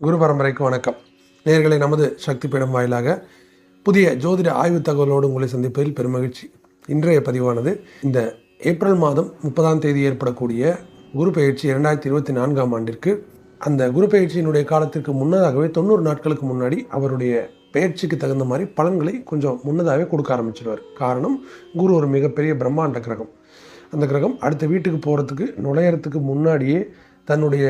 குரு பரம்பரைக்கு வணக்கம். நேர்களை நமது சக்தி பீடம் வாயிலாக புதிய ஜோதிட ஆய்வு தகவலோடு உங்களை சந்திப்பதில் பெருமகிழ்ச்சி இன்றைய பதிவானது இந்த ஏப்ரல் மாதம் முப்பதாம் தேதி ஏற்படக்கூடிய குரு பயிற்சி இரண்டாயிரத்தி இருபத்தி நான்காம் ஆண்டிற்கு. அந்த குரு பயிற்சியினுடைய காலத்திற்கு முன்னதாகவே தொண்ணூறு நாட்களுக்கு முன்னாடி அவருடைய பயிற்சிக்கு தகுந்த மாதிரி பலன்களை கொஞ்சம் முன்னதாகவே கொடுக்க ஆரம்பிச்சிடுவார் காரணம் குரு ஒரு மிகப்பெரிய பிரம்மாண்ட கிரகம். அந்த கிரகம் அடுத்த வீட்டுக்கு போகிறதுக்கு நுழையறதுக்கு முன்னாடியே தன்னுடைய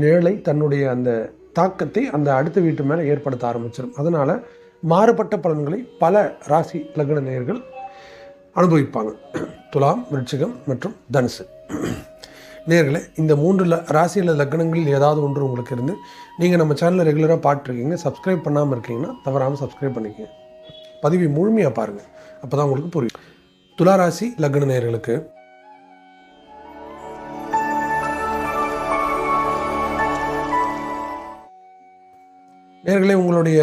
நிழலை தன்னுடைய அந்த தாக்கத்தை அந்த அடுத்த வீட்டு மேலே ஏற்படுத்த ஆரம்பிச்சிடும் அதனால் மாறுபட்ட பலன்களை பல ராசி லக்ன நேயர்கள் அனுபவிப்பாங்க. துலாம் விருட்சிகம் மற்றும் தனுசு. நேர்களை இந்த மூன்று ல ராசியில் லக்னங்களில் ஏதாவது ஒன்று உங்களுக்கு இருந்து நீங்கள் நம்ம சேனலை ரெகுலராக பார்த்துருக்கீங்க சப்ஸ்கிரைப் பண்ணாமல் இருக்கீங்கன்னா தவறாமல் சப்ஸ்கிரைப் பண்ணிக்கங்க. பதிவை முழுமையாக பாருங்கள் அப்போ தான் உங்களுக்கு புரியும். துலா ராசி லக்ன நேயர்களுக்கு நேர்களே உங்களுடைய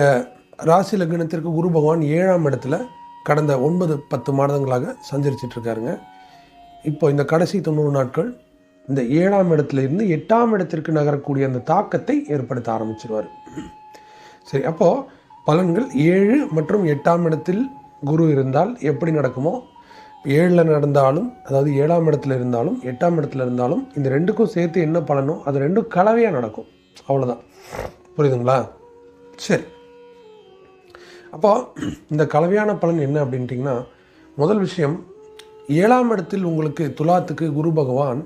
ராசி லக்னத்திற்கு குரு பகவான் ஏழாம் இடத்துல கடந்த ஒன்பது பத்து மாதங்களாக சஞ்சரிச்சிட்ருக்காருங்க இப்போ இந்த கடைசி தொண்ணூறு நாட்கள் இந்த ஏழாம் இடத்துல இருந்து எட்டாம் இடத்திற்கு நகரக்கூடிய அந்த தாக்கத்தை ஏற்படுத்த ஆரம்பிச்சிருவார். சரி அப்போது பலன்கள் ஏழு மற்றும் எட்டாம் இடத்தில் குரு இருந்தால் எப்படி நடக்குமோ? ஏழில் நடந்தாலும் அதாவது ஏழாம் இடத்துல இருந்தாலும் எட்டாம் இடத்துல இருந்தாலும் இந்த ரெண்டுக்கும் சேர்த்து என்ன பலனோ அது ரெண்டும் கலவையாக நடக்கும். அவ்வளோதான் புரியுதுங்களா? சரி. அப்போ இந்த கலவையான பலன் என்ன அப்படின்ட்டிங்கன்னா முதல் விஷயம் ஏழாம் இடத்தில் உங்களுக்கு துலாத்துக்கு குரு பகவான்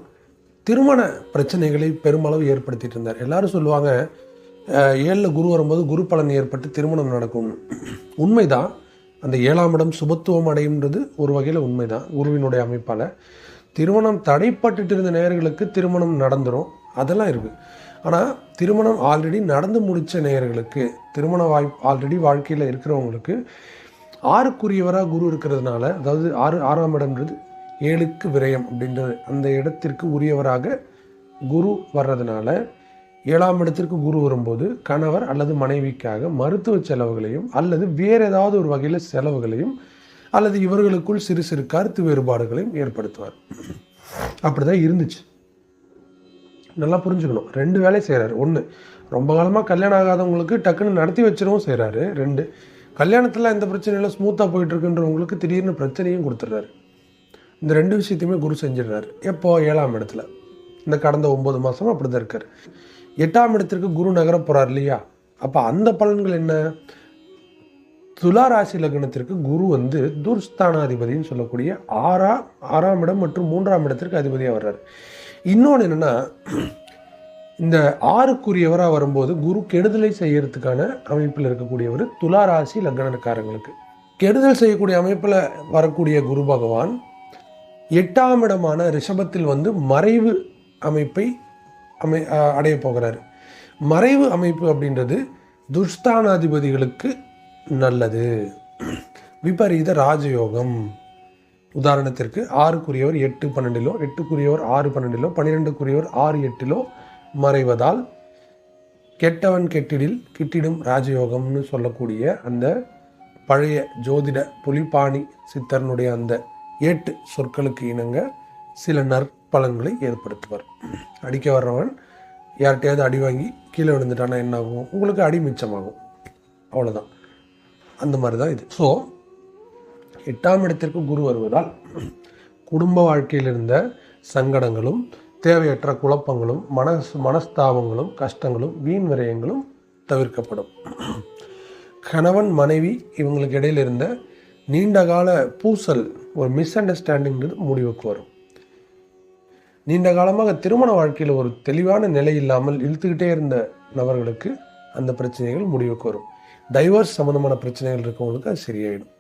திருமண பிரச்சனைகளை பெருமளவு ஏற்படுத்திட்டு இருந்தார். எல்லாரும் சொல்லுவாங்க ஏழில் குரு வரும்போது குரு பலன் ஏற்பட்டு திருமணம் நடக்கும். உண்மைதான் அந்த ஏழாம் இடம் சுபத்துவம் அடையும்ன்றது ஒரு வகையில் உண்மைதான் குருவினுடைய அமைப்பால். திருமணம் தடைப்பட்டுட்டு இருந்த நேர்களுக்கு திருமணம் நடந்துரும் அதெல்லாம் இருக்குது ஆனால் திருமணம் ஆல்ரெடி நடந்து முடித்த நேயர்களுக்கு திருமண வாய்ப்பு ஆல்ரெடி வாழ்க்கையில் இருக்கிறவங்களுக்கு ஆறுக்குரியவராக குரு இருக்கிறதுனால அதாவது ஆறு ஆறாம் இடம்ன்றது ஏழுக்கு விரயம் அப்படின்றது அந்த இடத்திற்கு உரியவராக குரு வர்றதுனால ஏழாம் இடத்திற்கு குரு வரும்போது கணவர் அல்லது மனைவிக்காக மருத்துவ செலவுகளையும் அல்லது வேறு ஏதாவது ஒரு வகையில் செலவுகளையும் அல்லது இவர்களுக்குள் சிறு சிறு கருத்து வேறுபாடுகளையும் ஏற்படுத்துவார். அப்படி தான் இருந்துச்சு. நல்லா புரிஞ்சுக்கணும். ரெண்டு வேலையை செய்கிறாரு ஒன்று ரொம்ப காலமாக கல்யாணம் ஆகாதவங்களுக்கு டக்குன்னு நடத்தி வச்சிடவும் செய்கிறாரு ரெண்டு கல்யாணத்தில் எந்த பிரச்சனையும் ஸ்மூத்தாக போயிட்டுருக்குன்றவங்களுக்கு திடீர்னு பிரச்சனையும் கொடுத்துட்றாரு. இந்த ரெண்டு விஷயத்தையுமே குரு செஞ்சிடுறாரு. எப்போ? ஏழாம் இடத்துல. இந்த கடந்த ஒம்பது மாதம் அப்படி தான் இருக்கார். எட்டாம் இடத்திற்கு குரு நகர போகிறார் இல்லையா? அப்போ அந்த பலன்கள் என்ன? துலா ராசி லக்னத்திற்கு குரு வந்து துர்ஸ்தானாதிபதின்னு சொல்லக்கூடிய ஆறா ஆறாம் இடம் மற்றும் மூன்றாம் இடத்திற்கு அதிபதியாக வர்றாரு. இன்னொன்று என்னென்னா இந்த ஆறுக்குரியவராக வரும்போது குரு கெடுதலை செய்யறதுக்கான அமைப்பில் இருக்கக்கூடியவர் துலா ராசி லக்னக்காரங்களுக்கு. கெடுதல் செய்யக்கூடிய அமைப்பில் வரக்கூடிய குரு பகவான் எட்டாம் இடமான ரிஷபத்தில் வந்து மறைவு அமைப்பை அமை அடைய போகிறார். மறைவு அமைப்பு அப்படின்றது துஷ்தானாதிபதிகளுக்கு நல்லது. விபரீத ராஜயோகம். உதாரணத்திற்கு ஆறுக்குரியவர் எட்டு பன்னெண்டிலோ எட்டுக்குரியவர் ஆறு பன்னெண்டிலோ பன்னிரெண்டுக்குரியவர் ஆறு எட்டிலோ மறைவதால் கெட்டவன் கெட்டிடில் கிட்டிடும் ராஜயோகம்னு சொல்லக்கூடிய அந்த பழைய ஜோதிட புலிப்பாணி சித்தரனுடைய அந்த ஏட்டு சொற்களுக்கு இணங்க சில நற்பலன்களை ஏற்படுத்துவார். அடிக்க வர்றவன் யார்கிட்டையாவது அடி வாங்கி கீழே விழுந்துட்டானா என்ன ஆகும் உங்களுக்கு அடி மிச்சமாகும். அவ்வளோதான் அந்த மாதிரி தான் இது. ஸோ எட்டாம் இடத்திற்கு குரு வருவதால் குடும்ப வாழ்க்கையில் இருந்த சங்கடங்களும் தேவையற்ற குழப்பங்களும் மனஸ் மனஸ்தாபங்களும் கஷ்டங்களும் வீண் விரயங்களும் தவிர்க்கப்படும். கணவன் மனைவி இவங்களுக்கு இடையில் இருந்த நீண்டகால பூசல் ஒரு மிஸ் அண்டர்ஸ்டாண்டிங்கிறது முடிவுக்கு வரும். நீண்ட காலமாக திருமண வாழ்க்கையில் ஒரு தெளிவான நிலை இல்லாமல் இழுத்துக்கிட்டே இருந்த நபர்களுக்கு அந்த பிரச்சனைகள் முடிவுக்கு வரும். டைவர்ஸ் சம்மந்தமான பிரச்சனைகள் இருக்கவங்களுக்கு அது சரியாயிடும்.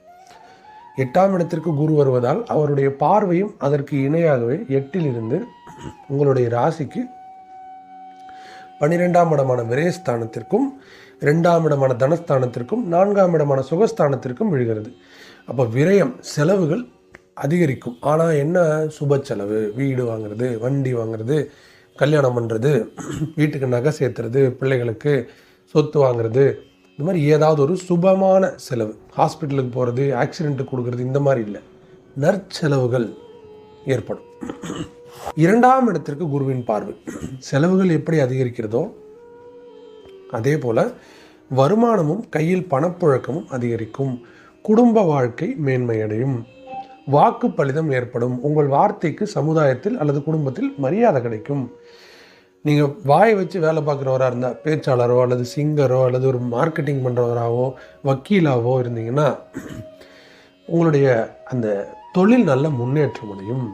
எட்டாம் இடத்திற்கு குரு வருவதால் அவருடைய பார்வையும் அதற்கு இணையாகவே எட்டில் இருந்து உங்களுடைய ராசிக்கு பன்னிரெண்டாம் இடமான விரயஸ்தானத்திற்கும் ரெண்டாம் இடமான தனஸ்தானத்திற்கும் நான்காம் இடமான சுகஸ்தானத்திற்கும் விழுகிறது. அப்போ விரயம் செலவுகள் அதிகரிக்கும். ஆனால் என்ன சுப செலவு? வீடு வாங்குறது வண்டி வாங்குறது கல்யாணம் பண்ணுறது வீட்டுக்கு நகை சேர்த்துறது பிள்ளைகளுக்கு சொத்து வாங்குறது இந்த மாதிரி ஏதாவது ஒரு சுபமான செலவு. ஹாஸ்பிட்டலுக்கு போகிறது ஆக்சிடென்ட்டு கொடுக்கறது இந்த மாதிரி இல்லை. நற்செலவுகள் ஏற்படும். இரண்டாம் இடத்திற்கு குருவின் பார்வை. செலவுகள் எப்படி அதிகரிக்கிறதோ அதே போல் வருமானமும் கையில் பணப்புழக்கமும் அதிகரிக்கும். குடும்ப வாழ்க்கை மேன்மையடையும். வாக்கு பலிதம் ஏற்படும். உங்கள் வார்த்தைக்கு சமுதாயத்தில் அல்லது குடும்பத்தில் மரியாதை கிடைக்கும். நீங்கள் வாயை வச்சு வேலை பார்க்குறவராக இருந்தால் பேச்சாளரோ அல்லது சிங்கரோ அல்லது ஒரு மார்க்கெட்டிங் பண்ணுறவராகவோ வக்கீலாவோ இருந்தீங்கன்னா உங்களுடைய அந்த தொழில் நல்ல முன்னேற்றம் அடையும்.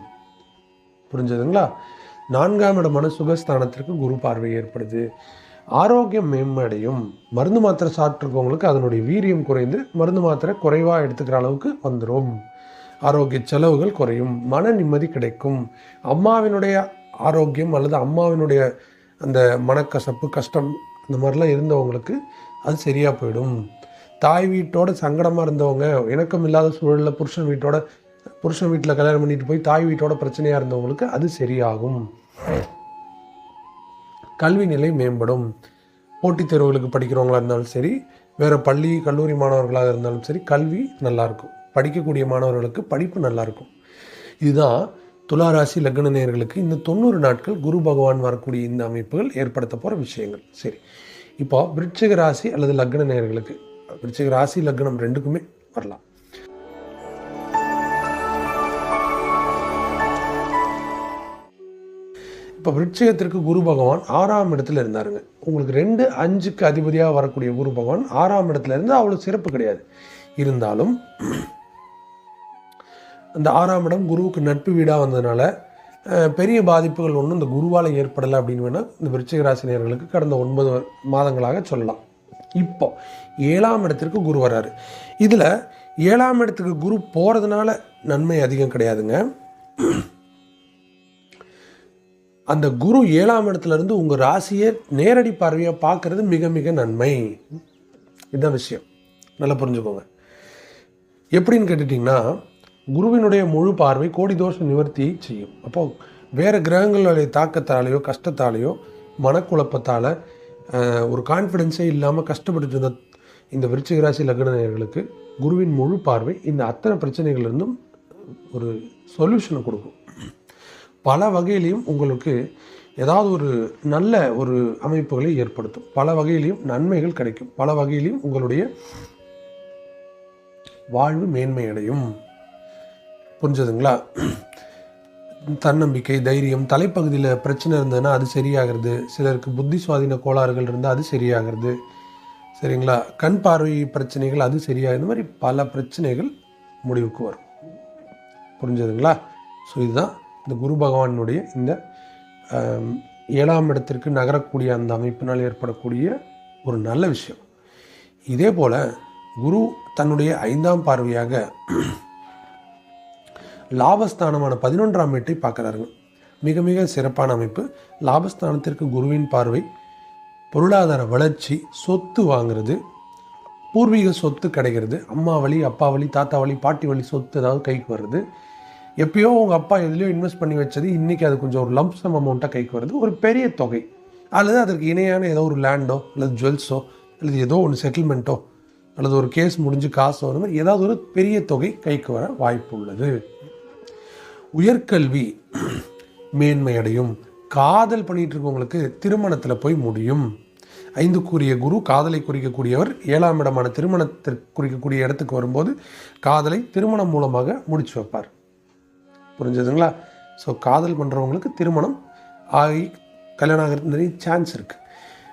புரிஞ்சதுங்களா? நான்காம் இடமான சுகஸ்தானத்திற்கு குரு பார்வை ஏற்படுது. ஆரோக்கியம் மேம்படையும் மருந்து மாத்திரை சாப்பிட்ருக்கவங்களுக்கு அதனுடைய வீரியம் குறைந்து மருந்து மாத்திரை குறைவாக எடுத்துக்கிற அளவுக்கு வந்துடும் ஆரோக்கிய செலவுகள் குறையும். மன நிம்மதி கிடைக்கும். அம்மாவினுடைய ஆரோக்கியம் அல்லது அம்மாவினுடைய அந்த மனக்கசப்பு கஷ்டம் இந்த மாதிரிலாம் இருந்தவங்களுக்கு அது சரியாக போயிடும். தாய் வீட்டோட சங்கடமாக இருந்தவங்க இணக்கம் இல்லாத சூழலில் புருஷன் வீட்டோட புருஷன் வீட்டில் கல்யாணம் பண்ணிட்டு போய் தாய் வீட்டோட பிரச்சனையாக இருந்தவங்களுக்கு அது சரியாகும். கல்வி நிலை மேம்படும். போட்டித் தேர்வுகளுக்கு படிக்கிறவங்களாக இருந்தாலும் சரி வேறு பள்ளி கல்லூரி மாணவர்களாக இருந்தாலும் சரி கல்வி நல்லாயிருக்கும் படிக்கக்கூடிய மாணவர்களுக்கு படிப்பு நல்லாயிருக்கும் இதுதான் துளாராசி லக்ன நேயர்களுக்கு இந்த தொண்ணூறு நாட்கள் குரு பகவான் வரக்கூடிய இந்த அமைப்புகள் ஏற்படுத்த போகிற விஷயங்கள். சரி. இப்போ விருச்சிக ராசி அல்லது லக்ன நேயர்களுக்கு விருச்சிக ராசி லக்னம் ரெண்டுக்குமே வரலாம். இப்போ விருட்சிகத்திற்கு குரு பகவான் ஆறாம் இடத்துல இருந்தாருங்க. உங்களுக்கு ரெண்டு அஞ்சுக்கு அதிபதியாக வரக்கூடிய குரு பகவான் ஆறாம் இடத்துல இருந்து அவ்வளோ சிறப்பு கிடையாது. இருந்தாலும் அந்த ஆறாம் இடம் குருவுக்கு நட்பு வீடாக வந்ததுனால பெரிய பாதிப்புகள் ஒன்றும் இந்த குருவால் ஏற்படலை அப்படின்னு வேணால் இந்த விருச்சிக ராசினியர்களுக்கு கடந்த ஒன்பது மாதங்களாக சொல்லலாம். இப்போ ஏழாம் இடத்திற்கு குரு வராரு. இதில் ஏழாம் இடத்துக்கு குரு போகிறதுனால நன்மை அதிகம் கிடையாதுங்க. அந்த குரு ஏழாம் இடத்துல இருந்து உங்கள் ராசியை நேரடி பார்வையாக பார்க்குறது மிக மிக நன்மை. இதுதான் விஷயம். நல்லா புரிஞ்சுக்கோங்க. எப்படின்னு கேட்டுட்டிங்கன்னா குருவினுடைய முழு பார்வை கோடி தோஷ நிவர்த்தியை செய்யும். அப்போது வேறு கிரகங்களுடைய தாக்கத்தாலேயோ கஷ்டத்தாலேயோ மனக்குழப்பத்தால் ஒரு கான்ஃபிடென்ஸே இல்லாமல் கஷ்டப்பட்டு இருந்த இந்த விருச்சிக ராசி குருவின் முழு பார்வை இந்த அத்தனை பிரச்சனைகள்லேருந்தும் ஒரு சொல்யூஷனை கொடுக்கும். பல வகையிலையும் உங்களுக்கு ஏதாவது ஒரு நல்ல ஒரு அமைப்புகளை ஏற்படுத்தும். பல வகையிலையும் நன்மைகள் கிடைக்கும். பல வகையிலையும் உங்களுடைய வாழ்வு மேன்மையடையும். புரிஞ்சதுங்களா? தன்னம்பிக்கை தைரியம் தலைப்பகுதியில் பிரச்சனை இருந்ததுன்னா அது சரியாகிறது. சிலருக்கு புத்தி சுவாதீன கோளாறுகள் இருந்தால் அது சரியாகிறது. சரிங்களா? கண் பார்வை பிரச்சனைகள் அது சரியாக இந்த மாதிரி பல பிரச்சனைகள் முடிவுக்கு வரும். புரிஞ்சதுங்களா? ஸோ இதுதான் இந்த குரு பகவானுடைய இந்த ஏழாம் இடத்திற்கு நகரக்கூடிய அந்த அமைப்பினால் ஏற்படக்கூடிய ஒரு நல்ல விஷயம். இதே போல் குரு தன்னுடைய ஐந்தாம் பார்வையாக லாபஸ்தானமான பதினொன்றாம் வீட்டை பார்க்குறாருங்க மிக மிக சிறப்பான அமைப்பு. லாபஸ்தானத்திற்கு குருவின் பார்வை பொருளாதார வளர்ச்சி சொத்து வாங்குறது பூர்வீக சொத்து கிடைக்கிறது. அம்மா வழி அப்பா வழி தாத்தா வழி பாட்டி வழி சொத்து ஏதாவது கைக்கு வருது. எப்பயோ உங்கள் அப்பா எதுலேயோ இன்வெஸ்ட் பண்ணி வச்சது இன்றைக்கி அது கொஞ்சம் ஒரு லம்சம் அமௌண்ட்டாக கைக்கு வருது. ஒரு பெரிய தொகை. அல்லது அதற்கு இணையான ஏதோ ஒரு லேண்டோ அல்லது ஜுவல்ஸோ அல்லது ஏதோ ஒன்று செட்டில்மெண்ட்டோ அல்லது ஒரு கேஸ் முடிஞ்சு காசோ அந்த மாதிரி ஏதாவது ஒரு பெரிய தொகை கைக்கு வர வாய்ப்பு உள்ளது. உயர்கல்வி மேன்மையடையும். காதல் பண்ணிட்டு இருக்கவங்களுக்கு திருமணத்தில் போய் முடியும். ஐந்துக்குரிய குரு காதலை குறிக்கக்கூடியவர் ஏழாம் இடமான திருமணத்திற்கு குறிக்கக்கூடிய இடத்துக்கு வரும்போது காதலை திருமணம் மூலமாக முடிச்சு வைப்பார். புரிஞ்சதுங்களா? ஸோ காதல் பண்ணுறவங்களுக்கு திருமணம் ஆகி கல்யாணம் ஆகிறது நிறைய சான்ஸ் இருக்குது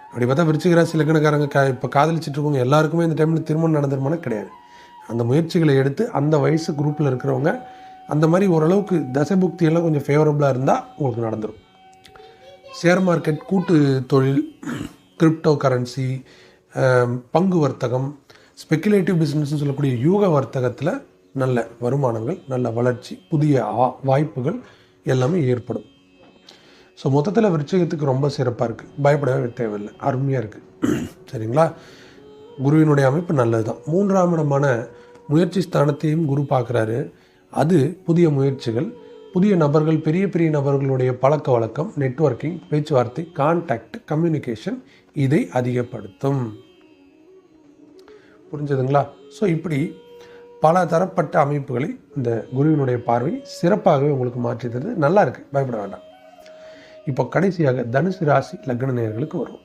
அப்படி பார்த்தா விருச்சிகராசி லக்னக்காரங்க க இப்போ காதலிச்சிட்டு இருக்கவங்க எல்லாருக்குமே இந்த டைமில் திருமணம் நடந்துருமானா கிடையாது. அந்த முயற்சிகளை எடுத்து அந்த வயசு குரூப்பில் இருக்கிறவங்க அந்த மாதிரி ஓரளவுக்கு தசபுக்தியெல்லாம் கொஞ்சம் ஃபேவரபுளாக இருந்தால் உங்களுக்கு நடந்துடும் ஷேர் மார்க்கெட் கூட்டு தொழில் கிரிப்டோ கரன்சி பங்கு வர்த்தகம் ஸ்பெக்குலேட்டிவ் பிஸ்னஸ்னு சொல்லக்கூடிய யூக வர்த்தகத்தில் நல்ல வருமானங்கள் நல்ல வளர்ச்சி புதிய ஆ- வாய்ப்புகள் எல்லாமே ஏற்படும். ஸோ மொத்தத்தில் விருச்சகத்துக்கு ரொம்ப சிறப்பாக இருக்குது பயப்படவே தேவையில்லை. அருமையாக இருக்குது சரிங்களா? குருவினுடைய அமைப்பு நல்லது தான் மூன்றாம் இடமான முயற்சி ஸ்தானத்தையும் குரு பார்க்குறாரு. அது புதிய முயற்சிகள் புதிய நபர்கள் பெரிய பெரிய நபர்களுடைய பழக்க வழக்கம் நெட்ஒர்க்கிங் பேச்சுவார்த்தை கான்டாக்ட் கம்யூனிகேஷன் இதை அதிகப்படுத்தும். புரிஞ்சதுங்களா? ஸோ இப்படி பல தரப்பட்ட அமைப்புகளை இந்த குருவினுடைய பார்வை சிறப்பாகவே உங்களுக்கு மாற்றி தருது. நல்லா இருக்கு. பயப்பட வேண்டாம். இப்போ கடைசியாக தனுசு ராசி லக்ன நேர்களுக்கு வரும்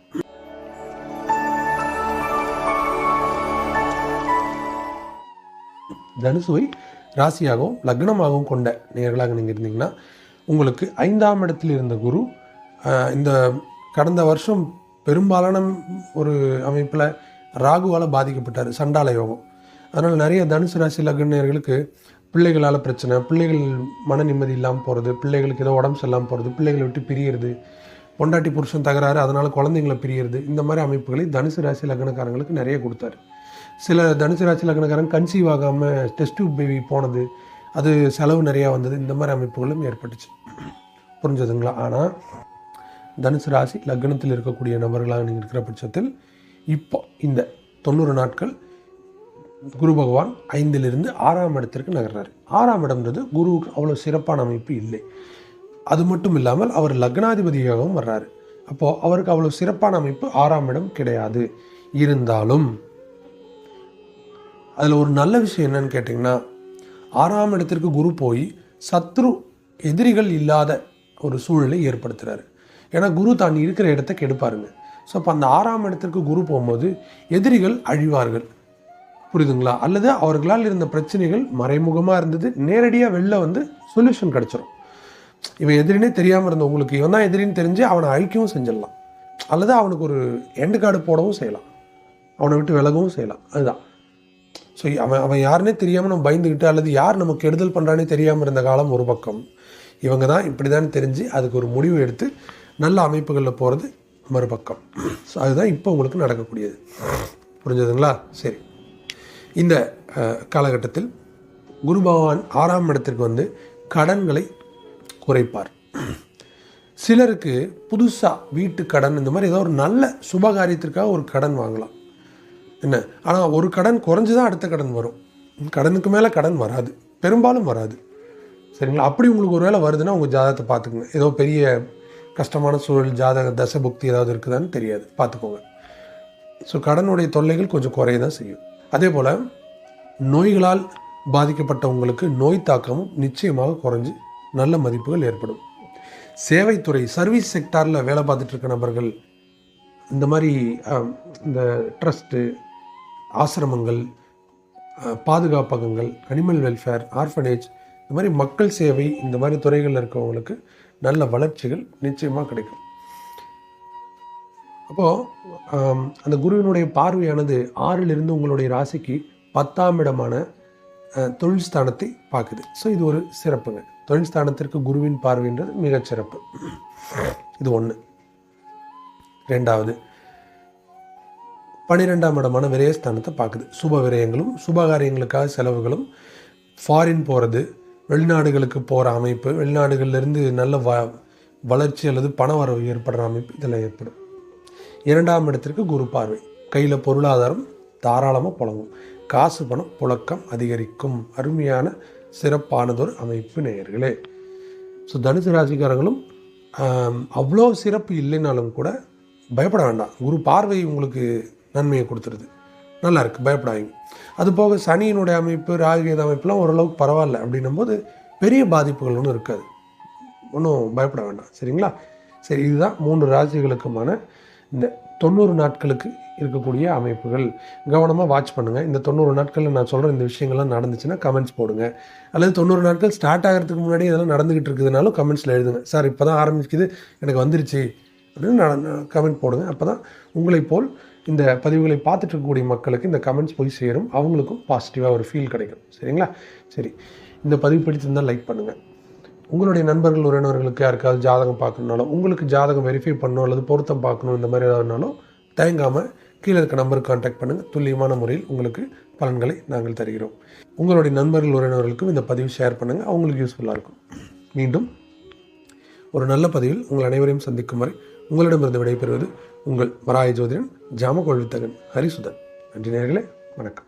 தனுசுவை ராசியாகவும் லக்னமாகவும் கொண்ட நேர்களாக நீங்கள் இருந்தீங்கன்னா உங்களுக்கு ஐந்தாம் இடத்தில் இருந்த குரு இந்த கடந்த வருஷம் பெரும்பாலான ஒரு அமைப்பில் ராகுவால் பாதிக்கப்பட்டார் சண்டால யோகம். அதனால் நிறைய தனுசு ராசி லக்னர்களுக்கு பிள்ளைகளால் பிரச்சனை பிள்ளைகள் மன நிம்மதி இல்லாமல் போகிறது பிள்ளைகளுக்கு ஏதோ உடம்பு சரியில்லாமல் போகிறது பிள்ளைகளை விட்டு பிரியறது பொண்டாட்டி புருஷன் தகராறு அதனால் குழந்தைங்களை பிரியறது இந்த மாதிரி அமைப்புகளை தனுசு ராசி லக்னக்காரங்களுக்கு நிறைய கொடுத்தாரு. சில தனுசு ராசி கன்சீவ் ஆகாமல் டெஸ்ட் டியூப் பேபி போனது அது செலவு நிறையா வந்தது. இந்த மாதிரி அமைப்புகளும் ஏற்பட்டுச்சு. புரிஞ்சதுங்களா? ஆனால் தனுசு ராசி லக்னத்தில் இருக்கக்கூடிய நபர்களாக நீங்கள் இருக்கிற பட்சத்தில் இப்போ இந்த தொண்ணூறு நாட்கள் குரு பகவான் ஐந்திலிருந்து ஆறாம் இடத்திற்கு நகர்றாரு. ஆறாம் இடம்ன்றது குருவுக்கு அவ்வளோ சிறப்பான அமைப்பு இல்லை. அது மட்டும் இல்லாமல் அவர் லக்னாதிபதியாகவும் வர்றாரு. அப்போது அவருக்கு அவ்வளோ சிறப்பான அமைப்பு ஆறாம் இடம் கிடையாது. இருந்தாலும் அதில் ஒரு நல்ல விஷயம் என்னன்னு கேட்டிங்கன்னா ஆறாம் இடத்திற்கு குரு போய் சத்ரு எதிரிகள் இல்லாத ஒரு சூழலை ஏற்படுத்துகிறாரு ஏன்னா குரு தான் இருக்கிற இடத்த கெடுப்பாருங்க. ஸோ அப்போ அந்த ஆறாம் இடத்திற்கு குரு போகும்போது எதிரிகள் அழிவார்கள். புரியுதுங்களா? அல்லது அவர்களால் இருந்த பிரச்சனைகள் மறைமுகமாக இருந்தது நேரடியாக வெளில வந்து சொல்யூஷன் கிடச்சிரும். இவன் எதிரினே தெரியாமல் இருந்த உங்களுக்கு இவன் தான் எதிரின்னு தெரிஞ்சு அவனை அழிக்கவும் செஞ்சிடலாம். அல்லது அவனுக்கு ஒரு எண்டு கார்டு போடவும் செய்யலாம். அவனை விட்டு விலகவும் செய்யலாம். அதுதான். ஸோ அவன் அவன் யாருன்னே தெரியாமல் நம்ம பயந்துக்கிட்டு அல்லது யார் நமக்கு கெடுதல் பண்ணுறானே தெரியாமல் இருந்த காலம் ஒரு பக்கம். இவங்க தான் இப்படி தான் தெரிஞ்சு அதுக்கு ஒரு முடிவு எடுத்து நல்ல அமைப்புகளில் போகிறது மறுபக்கம். ஸோ அதுதான் இப்போ உங்களுக்கு நடக்கக்கூடியது. புரிஞ்சதுங்களா? சரி. இந்த காலகட்டத்தில் குரு பகவான் ஆறாம் இடத்திற்கு வந்து கடன்களை குறைப்பார். சிலருக்கு புதுசாக வீட்டு கடன் இந்த மாதிரி ஏதோ ஒரு நல்ல சுபகாரியத்திற்காக ஒரு கடன் வாங்கலாம். என்ன? ஆனால் ஒரு கடன் குறைஞ்சு தான் அடுத்த கடன் வரும். கடனுக்கு மேலே கடன் வராது. பெரும்பாலும் வராது. சரிங்களா? அப்படி உங்களுக்கு ஒரு வேளை வருதுன்னா உங்கள் ஜாதகத்தை பார்த்துக்கோங்க. ஏதோ பெரிய கஷ்டமான சூழல் ஜாதக தசை புக்தி ஏதாவது இருக்குதான்னு தெரியாது. பார்த்துக்கோங்க. ஸோ கடனுடைய தொல்லைகள் கொஞ்சம் குறைய தான் செய்யும். அதே போல் நோய்களால் பாதிக்கப்பட்டவங்களுக்கு நோய் தாக்கமும் நிச்சயமாக குறைஞ்சி நல்ல மதிப்புகள் ஏற்படும். சேவைத்துறை சர்வீஸ் செக்டாரில் வேலை பார்த்துட்டு இருக்க நபர்கள் இந்த மாதிரி இந்த ட்ரஸ்ட்டு ஆசிரமங்கள் பாதுகாப்பகங்கள் அனிமல் வெல்ஃபேர் ஆர்ஃபனேஜ் இந்த மாதிரி மக்கள் சேவை இந்த மாதிரி துறைகளில் இருக்கவங்களுக்கு நல்ல வளர்ச்சிகள் நிச்சயமாக கிடைக்கும். அப்போது அந்த குருவினுடைய பார்வையானது ஆறிலிருந்து உங்களுடைய ராசிக்கு பத்தாம் இடமான தொழில் ஸ்தானத்தை பார்க்குது. ஸோ இது ஒரு சிறப்புங்க. தொழில் ஸ்தானத்திற்கு குருவின் பார்வைன்றது மிகச்சிறப்பு. இது ஒன்று ரெண்டாவது பன்னிரெண்டாம் இடமான விரயஸ்தானத்தை பார்க்குது. சுப விரயங்களும் சுபகாரியங்களுக்காக செலவுகளும் ஃபாரின் போகிறது வெளிநாடுகளுக்கு போகிற அமைப்பு வெளிநாடுகள்லேருந்து நல்ல வ வளர்ச்சி அல்லது பண வரவு ஏற்படுற அமைப்பு இதில் ஏற்படும். இரண்டாம் இடத்திற்கு குரு பார்வை. கையில் பொருளாதாரம் தாராளமாக புழங்கும். காசு பணம் புழக்கம் அதிகரிக்கும். அருமையான சிறப்பானதொரு அமைப்பு நேயர்களே. ஸோ தனுசு ராசிக்காரங்களும் அவ்வளோ சிறப்பு இல்லைனாலும் கூட பயப்பட வேண்டாம். குரு பார்வை உங்களுக்கு நன்மையை கொடுத்துருது. நல்லா இருக்குது பயப்படாதீங்க. அது போக சனியினுடைய அமைப்பு ராகுகேத அமைப்புலாம் ஓரளவுக்கு பரவாயில்ல அப்படின்னும் போது பெரிய பாதிப்புகள் ஒன்றும் இருக்காது. ஒன்றும் பயப்பட வேண்டாம் சரிங்களா? சரி இதுதான் மூன்று ராசிகளுக்குமான இந்த தொண்ணூறு நாட்களுக்கு இருக்கக்கூடிய அமைப்புகள். கவனமாக வாட்ச் பண்ணுங்கள் இந்த தொண்ணூறு நாட்களில் நான் சொல்கிற இந்த விஷயங்கள்லாம் நடந்துச்சுன்னா கமெண்ட்ஸ் போடுங்க. அல்லது தொண்ணூறு நாட்கள் ஸ்டார்ட் ஆகிறதுக்கு முன்னாடி இதெல்லாம் நடந்துக்கிட்டு இருக்குதுனாலும் கமெண்ட்ஸில் எழுதுங்க. சார் இப்போ தான் ஆரம்பிக்குது எனக்கு வந்துருச்சு அப்படின்னு கமெண்ட் போடுங்க. அப்போ தான் உங்களை போல் இந்த பதிவுகளை பார்த்துட்டு இருக்கக்கூடிய மக்களுக்கு இந்த கமெண்ட்ஸ் போய் சேரும். அவங்களுக்கும் பாசிட்டிவாக ஒரு ஃபீல் கிடைக்கும். சரிங்களா? சரி. இந்த பதிவு பிடிச்சிருந்தால் லைக் பண்ணுங்கள் உங்களுடைய நண்பர்கள் உறவினர்களுக்கு யாருக்காவது ஜாதகம் பார்க்கணுனாலும் உங்களுக்கு ஜாதகம் வெரிஃபை பண்ணணும் அல்லது பொருத்தம் பார்க்கணும் இந்த மாதிரி ஏதாவதுனாலும் தயங்காமல் கீழே இருக்க நம்பருக்கு காண்டாக்ட் பண்ணுங்கள் துல்லியமான முறையில் உங்களுக்கு பலன்களை நாங்கள் தருகிறோம். உங்களுடைய நண்பர்கள் உறவினர்களுக்கும் இந்த பதிவு ஷேர் பண்ணுங்கள் அவங்களுக்கு யூஸ்ஃபுல்லாக இருக்கும். மீண்டும் ஒரு நல்ல பதிவில் உங்கள் அனைவரையும் சந்திக்கும் வரை உங்களிடமிருந்து விடைபெறுவது உங்கள் வராய ஜோதிடன் ஜாமகோல்வித்தகன் ஹரிசுதன். நன்றி நேர்களே வணக்கம்.